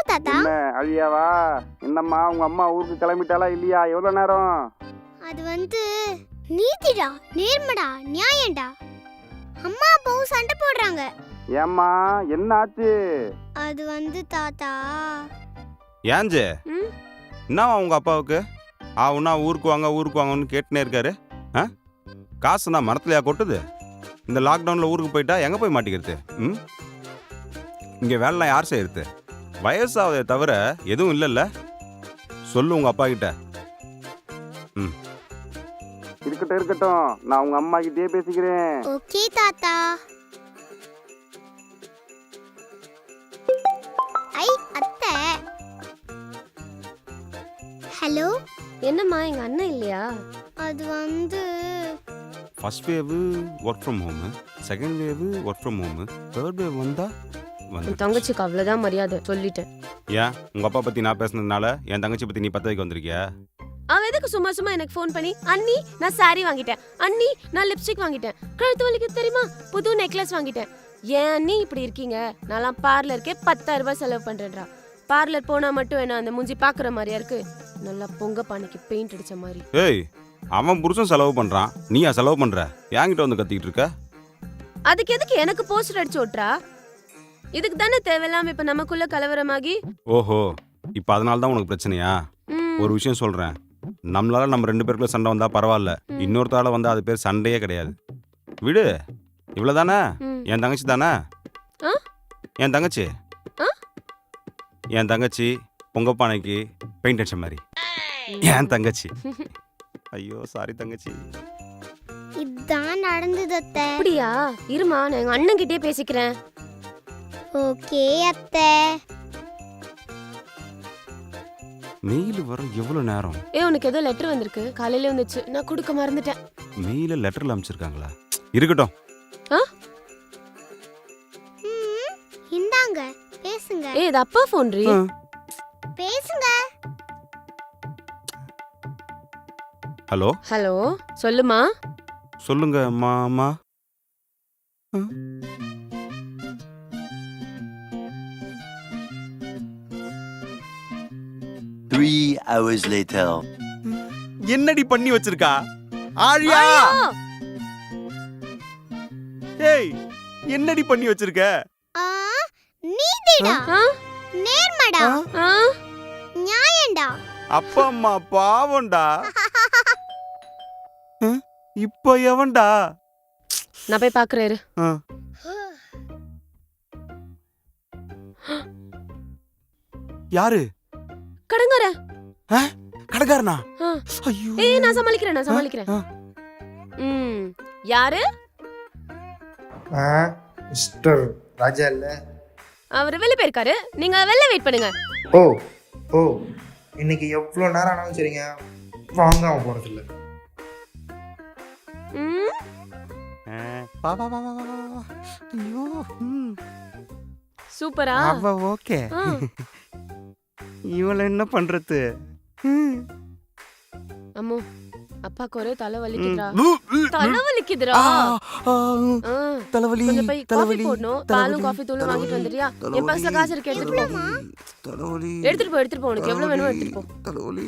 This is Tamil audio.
தாத்தா? என்ன அழியாவா? என்னம்மா உங்க அம்மா ஊருக்கு கிளம்பிட்டாளா இல்லையா? எவ்வளவு நேரம்? அது வந்து நீதிடா நேர்மடா நியாயம்டா. அம்மா அப்பாவும் சண்டை போடுறாங்க. ஏம்மா என்ன ஆச்சு அது வந்து தாத்தா. ஏஞ்சே ம்? என்னவா உங்க அப்பாவுக்கு? ஆ உன்னா ஊருக்கு வாங்க ஊருக்கு வாங்கன்னு கேட்டுனே இருக்காரு. ஆ? காசு நான் மரத்துலையா கொட்டுது? இந்த லாக்டவுனில் ஊருக்கு போயிட்டா எங்கே போய் மாட்டிக்கிறது? ம்? இங்கே வேலைலாம் யார் செய்யறது? வயசாவதே தவிர எதுவும் இல்லைல்ல. சொல்லு உங்க அப்பா கிட்ட. இருக்கட்டும் இருக்கட்டும். நான் உங்க அம்மா கிட்டே பேசிக்கிறேன். ஓகே தாத்தா. ஐ அத்தை. ஹலோ? என்னம்மா எங்க அண்ணன் இல்லையா? அது வந்து first wave work from home second wave work from home third wave வந்தா வந்து தங்கச்சிக்கு அவ்வளவுதான் மரியாதை சொல்லிட்டேன். ஏன்? உங்க அப்பா பத்தி நான் பேசுனதுனால என் தங்கச்சி பத்தி நீ பத்த வைக்க வந்திருக்கியா? அவ எதுக்கு சும்மா சும்மா எனக்கு ஃபோன் பண்ணி அண்ணி நான் saree வாங்கிட்டேன். அண்ணி நான் லிப்ஸ்டிக் வாங்கிட்டேன். கழுத்து வலிக்கு தெரியுமா? புது நெக்லஸ் வாங்கிட்டேன். ஏன் அண்ணி இப்படி இருக்கீங்க? நான்லாம் பார்லருக்கே பத்தாயிரம் ரூபாய் செலவு பண்றேன்டா. பார்லர் போனா மட்டும் என்ன அந்த மூஞ்சி பாக்குற மாதிரியா இருக்கு? நல்லா பொங்க பானைக்கு பெயிண்ட் அடிச்ச மாதிரி. ஏய் அவன் புருஷன் செலவு பண்றான். நீயா செலவு பண்ற? என்கிட்ட வந்து கத்திக்கிட்டு இருக்க? அதுக்கு எதுக்கு எனக்கு போஸ்டர் அடிச்சு ஓட்டுறா இதுக்கு தானே தேவையில்லாம இப்ப நமக்குள்ள கலவரமாகி? ஓஹோ இப்போ அதனால தான் உனக்கு பிரச்சனையா? ம், ஒரு விஷயம் சொல்றேன். நம்மளால நம்ம ரெண்டு பேருக்குள்ள சண்டை வந்தா பரவாயில்ல. இன்னொருத்தால வந்தா அது பேர் சண்டையே கிடையாது. விடு. இவ்வளவுதானே? ம். என் தங்கச்சி தானே? ஆ? என் தங்கச்சி? ஆ? என் தங்கச்சி பொங்க பானைக்கு பெயிண்ட் அடிச்ச மாதிரி. என் தங்கச்சி. ஐயோ சாரி தங்கச்சி. இதான் நடந்தது அத்தை. அப்படியா? இருமா நான் எங்க அண்ணன் கிட்டே பேசிக்கிறேன். ஓகே அத்தை. மெயில் வர எவ்வளவு நேரம்? ஏ உனக்கு ஏதோ லெட்டர் வந்திருக்கு. காலையில வந்துச்சு. நான் கொடுக்க மறந்துட்டேன். மெயில லெட்டர்ல அமைச்சிருக்காங்களா? இருக்கட்டும். ம், இந்தாங்க பேசுங்க. ஏ இது அப்பா ஃபோன் ரீ ஆ. பேசுங்க. ஹலோ? ஹலோ சொல்லுமா. சொல்லுங்க மாமா. Three hours later. என்னடி பண்ணி வச்சிருக்கா ஆழியா ஏய் என்னடி பண்ணி வச்சிருக்க ஆ நீதிடா? நேர்மடா ஆ? நியாயம்டா அப்பா அம்மா பாவம்டா? இப்போ எவன்டா நான் போய் பாக்குறேன் இரு. ஆ. யாரு கடங்கார. ஐயோ. ஏய் நான் சமாளிக்கிறேன் நான் சமாளிக்கிறேன். ஆ. ம் யாரு? ஆ மிஸ்டர் ராஜா இல்ல. அவர் வெளில போயிருக்காரு. நீங்க வெளில வெயிட் பண்ணுங்க. ஓ ஓ இன்னைக்கு எவ்வளோ நேரம் ஆனாலும் சரிங்க வாங்காம வா வா வா வா வா ஐயோ ம். சூப்பரா? ஓகே. இவள என்ன பண்றது. அம்மோ அப்பாக்கு ஒரே தலை வலிக்குதுடா. தலை வலிக்குதுடா. தலைவலி தலைவலி போடணும். பாலும் காஃபி தூளும் வாங்கிட்டு வந்துறியா என் பர்ஸ்ல காசு இருக்கு எடுத்துட்டு போ. தலைவலி எடுத்துட்டு போ எடுத்துட்டு போ. உனக்கு எவ்வளவு வேணுமோ எடுத்துட்டு போ. தலைவலி.